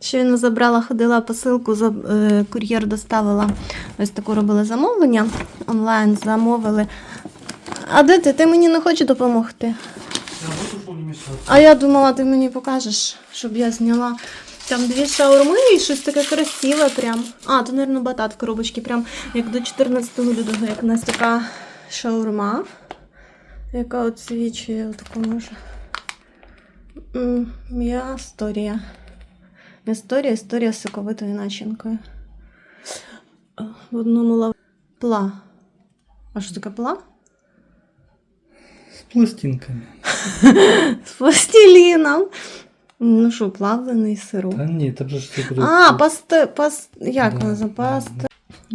Щойно забрала, ходила посилку, е, кур'єр доставила. Ось таку робила замовлення. Онлайн замовили. А де ти? Ти мені не хочеш допомогти? А я думала, ти мені покажеш, щоб я зняла. Там дві шаурми і щось таке красиве прям. А, то, мабуть, батат в коробочці, прям як до 14 лютого, як у нас така шаурма, яка оцвічує таку може. М'ясторія. М'ясторія, історія з соковитою начинкою. В одному лав... Пла. А що таке пла? С пластинками. З пластиліном. Ну що, плавлений сироп. Да нет, это же что А, пасте, паст, як Да, вона за да, паста?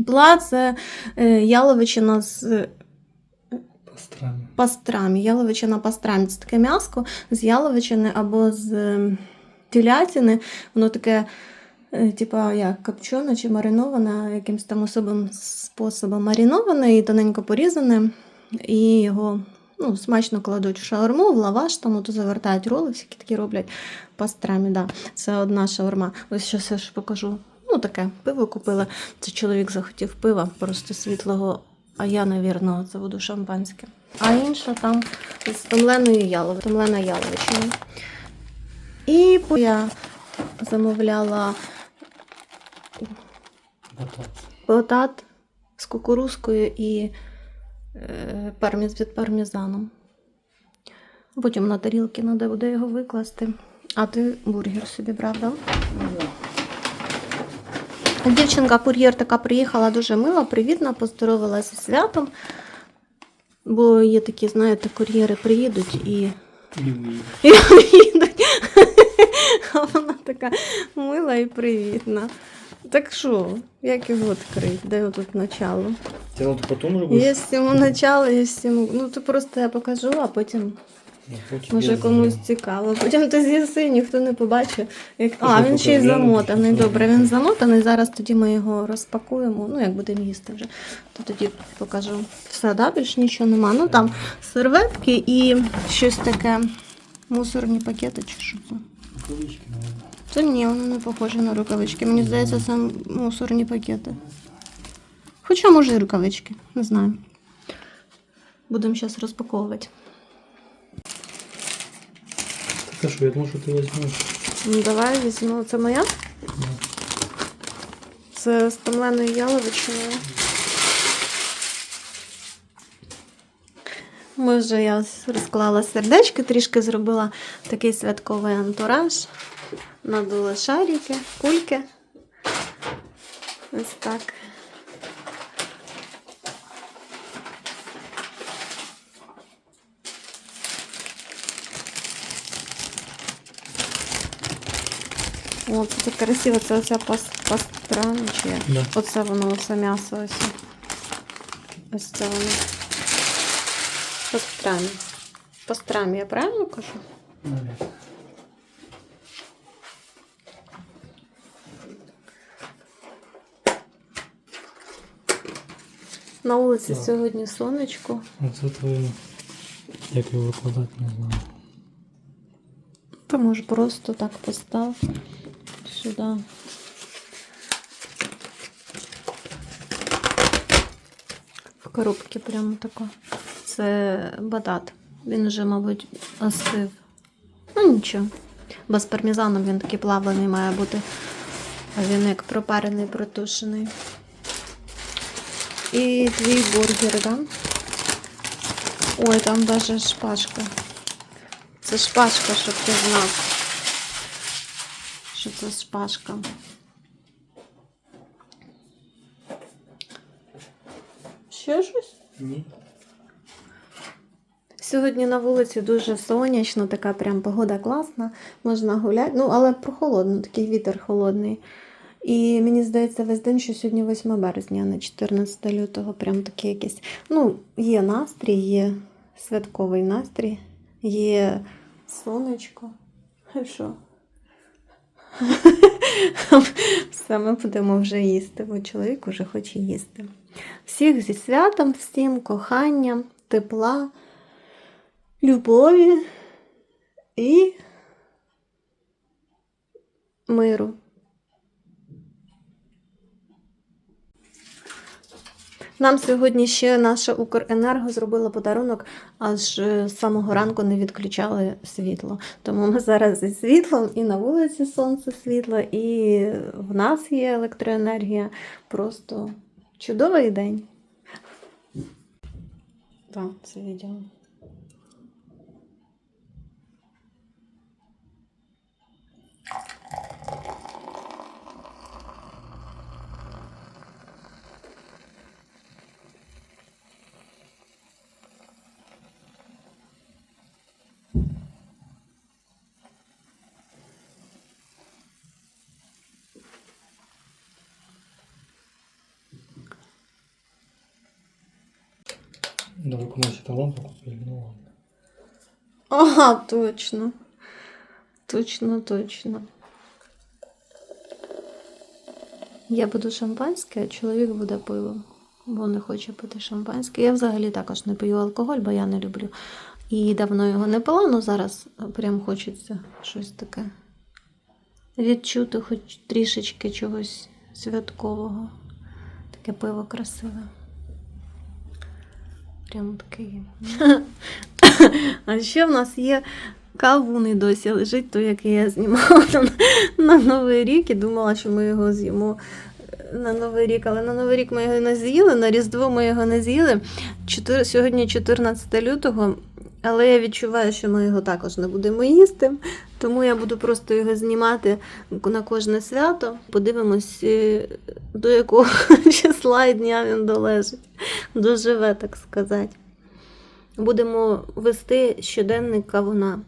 Пла це е, яловичина з е, Пастрами. пастрами. Яловичина пастрами. Це таке м'яско з яловичини або з е, телятини. Воно таке, е, типа, як копчене чи мариноване, якимось там особим способом маріноване і тоненько порізане. І його ну, смачно кладуть в шаурму, в лаваш, там то завертають роли, всякі такі роблять пастрамі. Да. Це одна шаурма. Ось зараз я ж покажу. Ну, таке пиво купила. Це чоловік захотів пива, просто світлого, а я, навірно, це буду шампанське. А інша там з томленою яловичиною. Яловичина. І я замовляла Батат. батат з кукурузкою і е, парміз від пармезаном. Потім на тарілки треба буде його викласти. А ти бургер собі брав, да? Дівчинка кур'єр така приїхала дуже мила, привітна, поздоровалася зі святом. Бо є такі, знаєте, кур'єри приїдуть і і уїдуть. А вона така мила і привітна. Так що, як його відкрити? Де його тут начало? Надо потом уже будешь? Є йому начало, є йому. Ну, то просто я покажу, а потім Ну, може комусь цікаво. Потім ти з'їси, ніхто не побачить. Як... А, він ще й замотаний. Добре, він замотаний. Зараз тоді ми його розпакуємо. Ну, як будемо їсти вже, то тоді покажу. Все, да? більш нічого нема. Ну там серветки і щось таке. Мусорні пакети чи що це? Рукавички, наверное. Та ні, воно не похоже на рукавички. Мені здається, це мусорні пакети. Хоча, може, і рукавички, не знаю. Будемо зараз розпаковувати. Так а что, я думал, что ты возьмешь. Ну, давай візьму. Це моя? Да. Це з томленою яловичиною. Ми вже я розклала сердечки, трішки зробила такий святковий антураж. Надула шарики, кульки. Ось так. О, це так красиво, це оця пас, пастрами чи? Да. Оце воно, оце м'ясо ось. Ось це воно. Пастрами. Пастрами, я правильно кажу? Наверное. На вулиці Так. сьогодні сонечко. Вот це твоє. Як його викладати, не знаю. Ти може просто так постав сюди. В коробці прямо тако. Це батат. Він вже, мабуть, остив. Ну нічого. Бо з пармезаном він такий плавлений має бути. Він як пропарений, протушений. І твій бургер, да? Ой, там даже шпажка. Це шпажка, щоб ти знав. Що це шпажка. Ще щось? Ні. Сьогодні на вулиці дуже сонячно, така прям погода класна, можна гуляти. Ну, але прохолодно, такий вітер холодний. І мені здається, весь день, що сьогодні 8 березня, а не 14 лютого, прям такий якийсь. Ну, є настрій, є святковий настрій, є сонечко. Що? Все, ми будемо вже їсти, бо чоловік уже хоче їсти. Всіх зі святом, всім коханням, тепла, любові і миру. Нам сьогодні ще наша Укренерго зробила подарунок, аж е, з самого ранку не відключали світло. Тому ми зараз зі світлом, і на вулиці сонце світло, і в нас є електроенергія. Просто чудовий день. Так, це відео. Давай кудись это лампу купили, ну ладно. Ага, точно. Точно, точно. Я буду шампанське, а чоловік буде пиво, бо не хоче пити шампанське. Я взагалі також не пию алкоголь, бо я не люблю. І давно його не пила, але зараз прям хочеться щось таке. Відчути хоч трішечки чогось святкового. Таке пиво красиве. Прям таке. А ще в нас є кавун і досі лежить, той, який я знімала на, на Новий рік і думала, що ми його з'їмо е, на Новий рік. Але на Новий рік ми його не з'їли, на Різдво ми його не з'їли. Чотир... Сьогодні 14 лютого, але я відчуваю, що ми його також не будемо їсти. Тому я буду просто його знімати на кожне свято. Подивимось, е, до якого числа і дня він долежить. Доживе, так сказати. Будемо вести щоденник кавуна.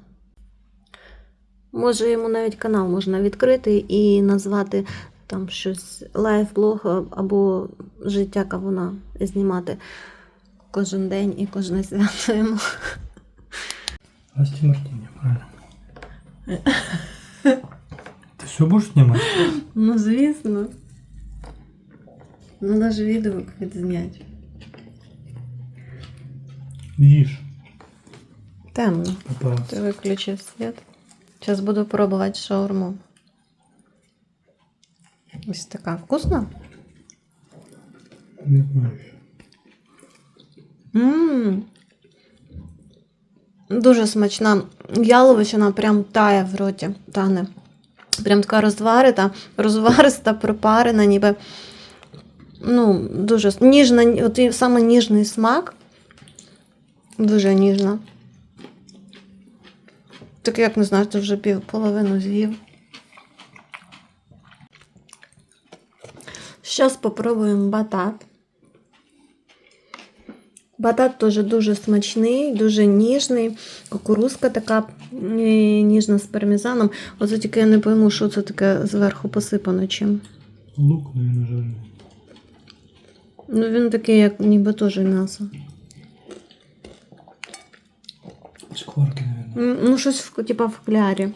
Може, йому навіть канал можна відкрити і назвати там щось лайфблог або життя кавуна знімати кожен день і кожне свято йому. Асти Мартини, правильно. Ты все будешь снимать? Ну, звісно. Надо ж відгук відзняти. Ешь, Темно. папа. Ти виключив світ. Зараз буду пробувати шаурму. Ось така вкусна? Не знаю. Мм. Дуже смачна. Яловичина прям тає в роті, тане. Прям така розварита, розвариста, пропарена, ніби. Ну, дуже ніжна, от і саме ніжний смак. Дуже ніжна. Так як не знаю, ти вже пів половину з'їв. Зараз попробуємо батат. Батат теж дуже смачний, дуже ніжний. Кукурузка така е, ніжна з пармезаном. Оце тільки я не пойму, що це таке зверху посипано чим. Лук, наверное, жареный. Ну, він такий, як ніби теж м'ясо. Шкварки, наверное. М, Ну, щось в, типа в клярі.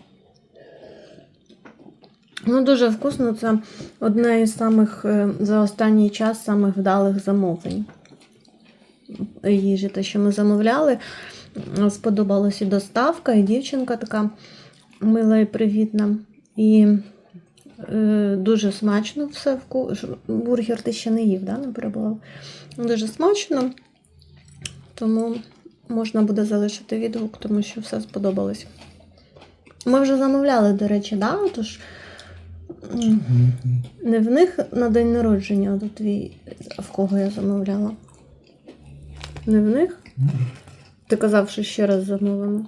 Ну, дуже вкусно. Це одне із самих е, за останній час самих вдалих замовлень їжі, те, що ми замовляли. Сподобалась і доставка, і дівчинка така мила і привітна. І е, дуже смачно все. вку- Бургер ти ще не їв, да? не перебував. Дуже смачно. Тому можна буде залишити відгук, тому що все сподобалось. Ми вже замовляли, до речі, да? Тож не в них на день народження, от твій, в кого я замовляла? Не в них? Ти казав, що ще раз замовимо.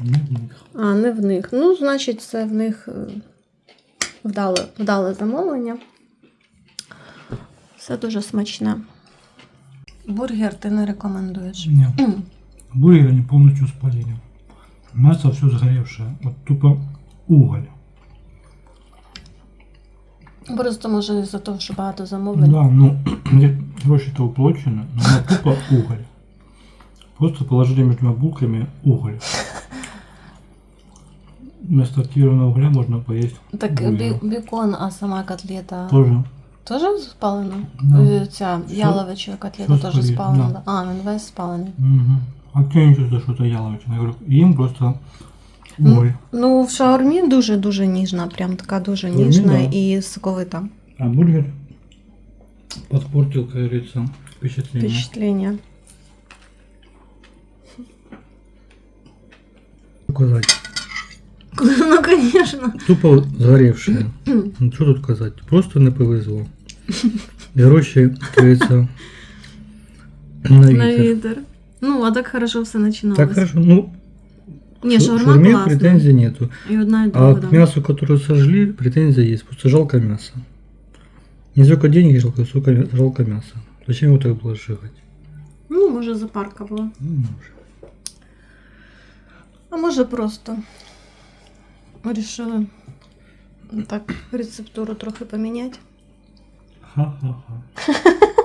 Не в них. А, не в них. Ну, значить, це в них е, вдале, вдале замовлення. Все дуже смачне. Бургер ти не рекомендуєш. М. Бургер они полностью спалили. Мясо все сгоревшее. Вот тупо уголь. Просто може із-за того, що багато замовлень. Да, ну, где короче, это уплочено, но оно тупо уголь. Просто положили между двумя булками уголь. Вместо активированного угля можно поесть Так бургер. бі- бікон, а сама котлета Тоже. теж спалена? Да. Е, Ця Всё- яловича котлета всё теж спалили, спалена. да. А, він весь спалений. Мгм. А кто не чувствует, что это яловичина? Я говорю, им просто уголь. Ну, в шаурмі дуже-дуже ніжна, прям така дуже Шаурмі, ніжна да. і соковита. А бургер Подпортил, как говорится, впечатление. впечатлення. Указать. Ну, звісно. Тупо сгоревшие. Ну что тут сказать? Просто не повезло. И гроші, как говорится, на На вітер. вітер. Ну, а так хорошо все починалось. Так хорошо. Ну, Ні, ш- шаурма шаурме класна. претензий нету. І одна і А друга. к да. мясу, которое сожгли, претензия есть. Просто жалко мясо. Не сколько денег жалко, сколько мя- жалко мяса. Зачем его так было сжигать? Ну, може, запарка була. Ну, может. А може просто вирішили так рецептуру трохи поміняти. Ха-ха-ха.